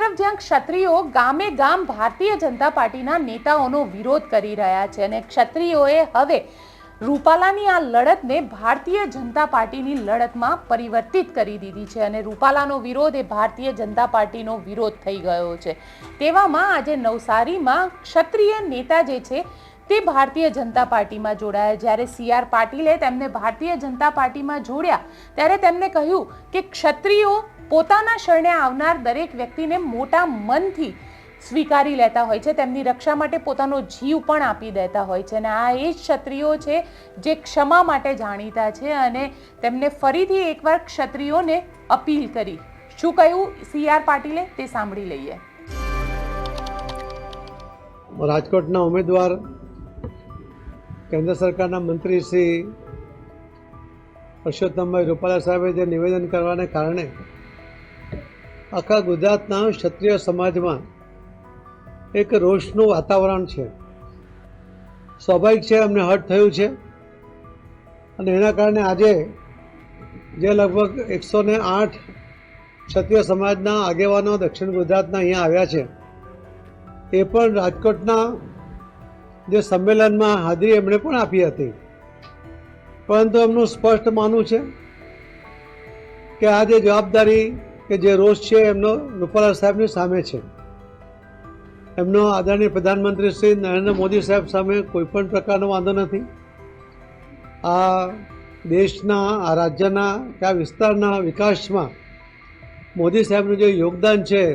તરફ જ્યાં ક્ષત્રિયો ગામે ગામ ભારતીય જનતા પાર્ટીના નેતાઓનો વિરોધ કરી રહ્યા છે અને ક્ષત્રિયોએ હવે રૂપાલાની આ લડતને ભારતીય જનતા પાર્ટીની લડતમાં પરિવર્તિત કરી દીધી છે અને રૂપાલાનો વિરોધ એ ભારતીય જનતા પાર્ટીનો વિરોધ થઈ ગયો છે. તેવામાં આજે નવસારીમાં ક્ષત્રિય નેતા જે છે તે ભારતીય જનતા પાર્ટીમાં જોડાયા. જ્યારે સી આર પાટીલે તેમને ભારતીય જનતા પાર્ટીમાં જોડ્યા, ત્યારે તેમને કહ્યું કે ક્ષત્રિયો પોતાના શરણે આવનાર દરેક વ્યક્તિને મોટા મનથી સ્વીકારી લેતા હોય છે. તેમની રક્ષા માટે પોતાનો જીવ પણ આપી દેતા હોય છે. અને આ એ જ ક્ષત્રિયો છે જે ક્ષમા માટે જાણીતા છે અને તેમને ફરીથી એકવાર ક્ષત્રિયોને અપીલ કરી. શું કહ્યું સી આર પાટીલે? તે સાંભળી લઈએ. રાજકોટના ઉમેદવાર કેન્દ્ર સરકારના મંત્રી શ્રી પરસોત્તમભાઈ રૂપાલા સાહેબે જે નિવેદન કરવાને કારણે આખા ગુજરાતના ક્ષત્રિય સમાજમાં એક રોષનું વાતાવરણ છે. સ્વાભાવિક છે, અમને હર્ટ થયું છે. અને એના કારણે આજે જે લગભગ એકસો ને આઠ ક્ષત્રિય સમાજના આગેવાનો દક્ષિણ ગુજરાતના અહીંયા આવ્યા છે, એ પણ રાજકોટના જે સંમેલનમાં હાજરી એમણે પણ આપી હતી. પરંતુ એમનું સ્પષ્ટ માનવું છે કે આ જે જવાબદારી કે જે રોષ છે, એમનો રૂપાલા સાહેબની સામે છે. એમનો આદરણીય પ્રધાનમંત્રી શ્રી નરેન્દ્ર મોદી સાહેબ સામે કોઈ પણ પ્રકારનો વાંધો નથી. આ દેશના, આ રાજ્યના, કે આ વિસ્તારના વિકાસમાં મોદી સાહેબનું જે યોગદાન છે,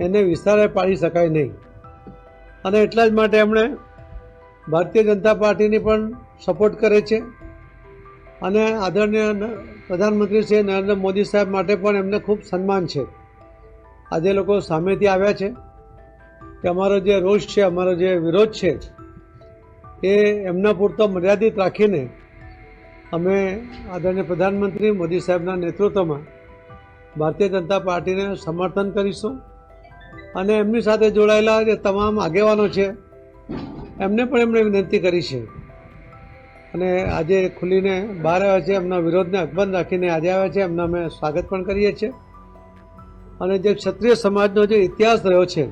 એને વિસ્તારે પાડી શકાય નહીં. અને એટલા જ માટે એમણે ભારતીય જનતા પાર્ટીની પણ સપોર્ટ કરે છે. અને આદરણીય પ્રધાનમંત્રી શ્રી નરેન્દ્ર મોદી સાહેબ માટે પણ એમને ખૂબ સન્માન છે. આજે લોકો સામેથી આવ્યા છે કે અમારો જે રોષ છે, અમારો જે વિરોધ છે, એ એમના પૂરતો મર્યાદિત રાખીને અમે આદરણીય પ્રધાનમંત્રી મોદી સાહેબના નેતૃત્વમાં ભારતીય જનતા પાર્ટીને સમર્થન કરીશું અને એમની સાથે જોડાયેલા જે તમામ આગેવાનો છે, એમને પણ એમણે વિનંતી કરી છે. અને આજે ખુલીને બહાર આવ્યા છે, એમના વિરોધને અકબંધ રાખીને આજે આવ્યા છે, એમના અમે સ્વાગત પણ કરીએ છીએ. અને જે ક્ષત્રિય સમાજનો જે ઇતિહાસ રહ્યો છે,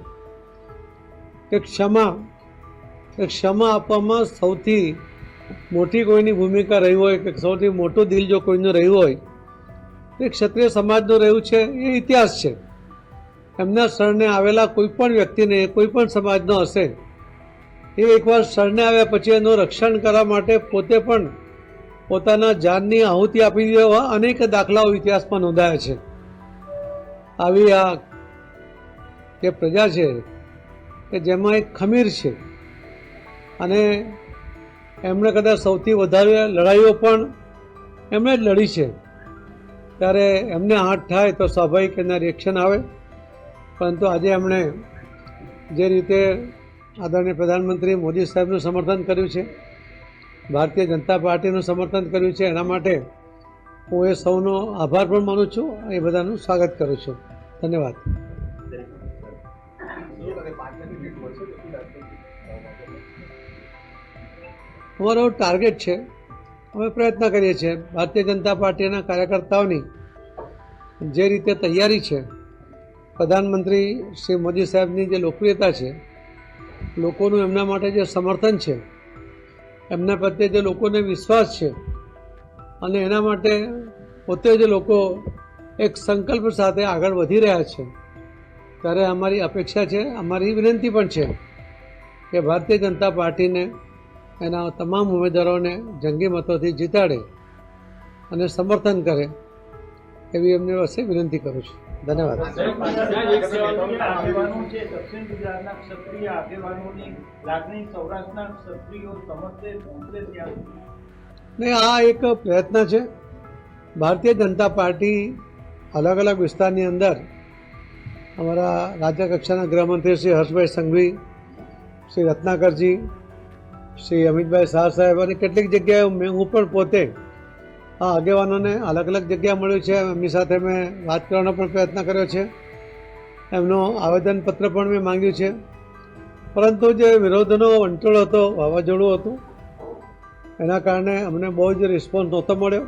કે ક્ષમા એ ક્ષમા આપવામાં સૌથી મોટી કોઈની ભૂમિકા રહી હોય, કે સૌથી મોટું દિલ જો કોઈનું રહ્યું હોય એ ક્ષત્રિય સમાજનું રહ્યું છે, એ ઇતિહાસ છે. એમના શરણે આવેલા કોઈ પણ વ્યક્તિને, કોઈ પણ સમાજનો હશે એ એકવાર શરણે આવ્યા પછી એનું રક્ષણ કરવા માટે પોતે પણ પોતાના જાનની આહુતિ આપી દેવા અનેક દાખલાઓ ઇતિહાસમાં નોંધાયા છે. આવી આ જે પ્રજા છે કે જેમાં એક ખમીર છે. અને એમણે કદાચ સૌથી વધારે લડાઈઓ પણ એમણે જ લડી છે. ત્યારે એમને હાથ થાય તો સ્વાભાવિક એના રિએક્શન આવે. પરંતુ આજે એમણે જે રીતે આદરણીય પ્રધાનમંત્રી મોદી સાહેબનું સમર્થન કર્યું છે. ભારતીય જનતા પાર્ટીનું સમર્થન કર્યું છે. એના માટે હું એ સૌનો આભાર પણ માનું છું. એ બધાનું સ્વાગત કરું છું. ધન્યવાદ. અમારો ટાર્ગેટ છે. અમે પ્રયત્ન કરીએ છીએ. ભારતીય જનતા પાર્ટીના કાર્યકર્તાઓની જે રીતે તૈયારી છે, પ્રધાનમંત્રી શ્રી મોદી સાહેબની જે લોકપ્રિયતા છે લોકોનું એમના માટે જે સમર્થન છે, એમના પ્રત્યે જે લોકોને વિશ્વાસ છે, અને એના માટે પોતે જે લોકો એક સંકલ્પ સાથે આગળ વધી રહ્યા છે, ત્યારે અમારી અપેક્ષા છે, અમારી વિનંતી પણ છે કે ભારતીય જનતા પાર્ટીને એના તમામ ઉમેદવારોને જંગી મતોથી જીતાડે અને સમર્થન કરે, એવી એમને પાસે વિનંતી કરું છું. ધન્યવાદ. નહીં દક્ષિણ ગુજરાતના ક્ષત્રિય આગેવાનોની લાગણી સૌરાષ્ટ્રના ક્ષત્રિયો સમજશે પહોંચશે ત્યાં ને આ એક પ્રયત્ન છે. ભારતીય જનતા પાર્ટી અલગ અલગ વિસ્તારની અંદર અમારા રાજ્ય કક્ષાના ગૃહમંત્રી શ્રી હર્ષભાઈ સંઘવી શ્રી રત્નાકરજી શ્રી અમિતભાઈ શાહ સાહેબ અને કેટલીક જગ્યાએ મેં હું પણ પોતે આ આગેવાનોને અલગ અલગ જગ્યા મળ્યું છે. એમની સાથે મેં વાત કરવાનો પણ પ્રયત્ન કર્યો છે. એમનો આવેદનપત્ર પણ મેં માંગ્યું છે. પરંતુ જે વિરોધનો વંટોળ હતો, વાવાઝોડું હતું, એના કારણે અમને બહુ જ રિસ્પોન્સ નહોતો મળ્યો.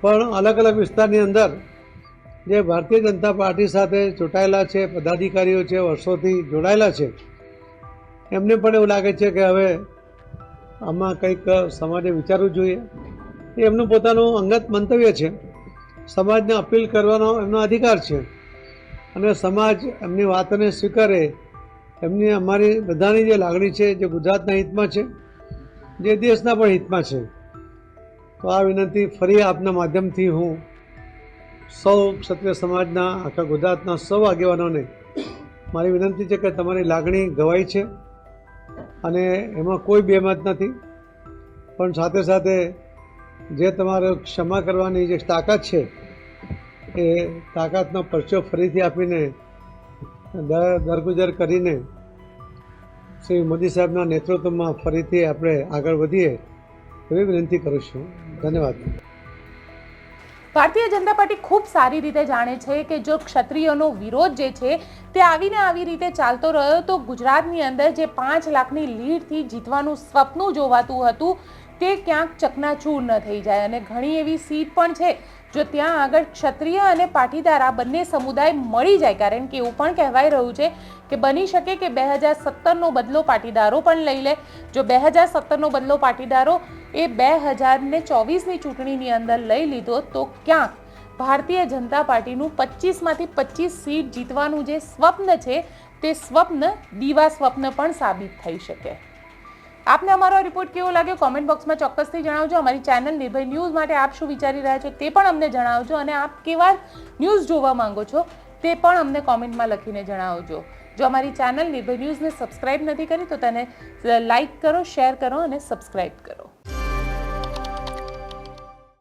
પણ અલગ અલગ વિસ્તારની અંદર જે ભારતીય જનતા પાર્ટી સાથે ચૂંટાયેલા છે, પદાધિકારીઓ છે, વર્ષોથી જોડાયેલા છે, એમને પણ એવું લાગે છે કે હવે આમાં કંઈક સમાજે વિચારવું જોઈએ. એ એમનું પોતાનું અંગત મંતવ્ય છે. સમાજને અપીલ કરવાનો એમનો અધિકાર છે. અને સમાજ એમની વાતને સ્વીકારે. એમની અમારી બધાની જે લાગણી છે, જે ગુજરાતના હિતમાં છે, જે દેશના પણ હિતમાં છે. તો આ વિનંતી ફરી આપના માધ્યમથી હું સૌ ક્ષત્રિય સમાજના, આખા ગુજરાતના સૌ આગેવાનોને મારી વિનંતી છે કે તમારી લાગણી ગવાઈ છે. અને એમાં કોઈ બેમત નથી. પણ સાથે સાથે જે તમારે ક્ષમા કરવાની જે તાકાત છે, એ તાકાતનો પરચો ફરીથી આપીને દરગુજર કરીને શ્રી મોદી સાહેબના નેતૃત્વમાં ફરીથી આપણે આગળ વધીએ, એવી વિનંતી કરું છું. ધન્યવાદ. ભારતીય જનતા પાર્ટી ખૂબ સારી રીતે જાણે છે કે જો ક્ષત્રિયોનો વિરોધ જે છે, તે આવીને આવી રીતે ચાલતો રહ્યો, તો ગુજરાતની અંદર જે પાંચ લાખની લીડથી જીતવાનું સ્વપ્ન જોવાતું હતું તે ક્યાંક ચકનાચૂર ન થઈ જાય અને ઘણી એવી સીટ પણ છે જો ત્યાં આગળ ક્ષત્રિય અને પાટીદાર આ બંને સમુદાય મળી જાય, કારણ કે એવું પણ કહેવાય રહ્યું છે કે બની શકે કે બે હજાર સત્તરનો બદલો પાટીદારો પણ લઈ લે. જો બે હજાર સત્તરનો બદલો પાટીદારો એ બે હજારને ચોવીસની ચૂંટણીની અંદર લઈ લીધો, તો ક્યાંક ભારતીય જનતા પાર્ટીનું પચીસમાંથી પચીસ સીટ જીતવાનું જે સ્વપ્ન છે, તે સ્વપ્ન, દીવા સ્વપ્ન પણ સાબિત થઈ શકે. આપને અમારો રિપોર્ટ કેવો લાગ્યો? કોમેન્ટ બોક્સમાં ચોક્કસથી જણાવજો. અમારી ચેનલ નિર્ભય ન્યૂઝ માટે આપ શું વિચારી રહ્યા છો તે પણ અમને જણાવજો અને આપ કેવા ન્યૂઝ જોવા માંગો છો તે પણ અમને કોમેન્ટમાં લખીને જણાવજો. જો અમારી ચેનલ નિર્ભય ન્યૂઝને સબસ્ક્રાઇબ નથી કરી, તો તેને લાઇક કરો શેર કરો અને સબસ્ક્રાઇબ કરો.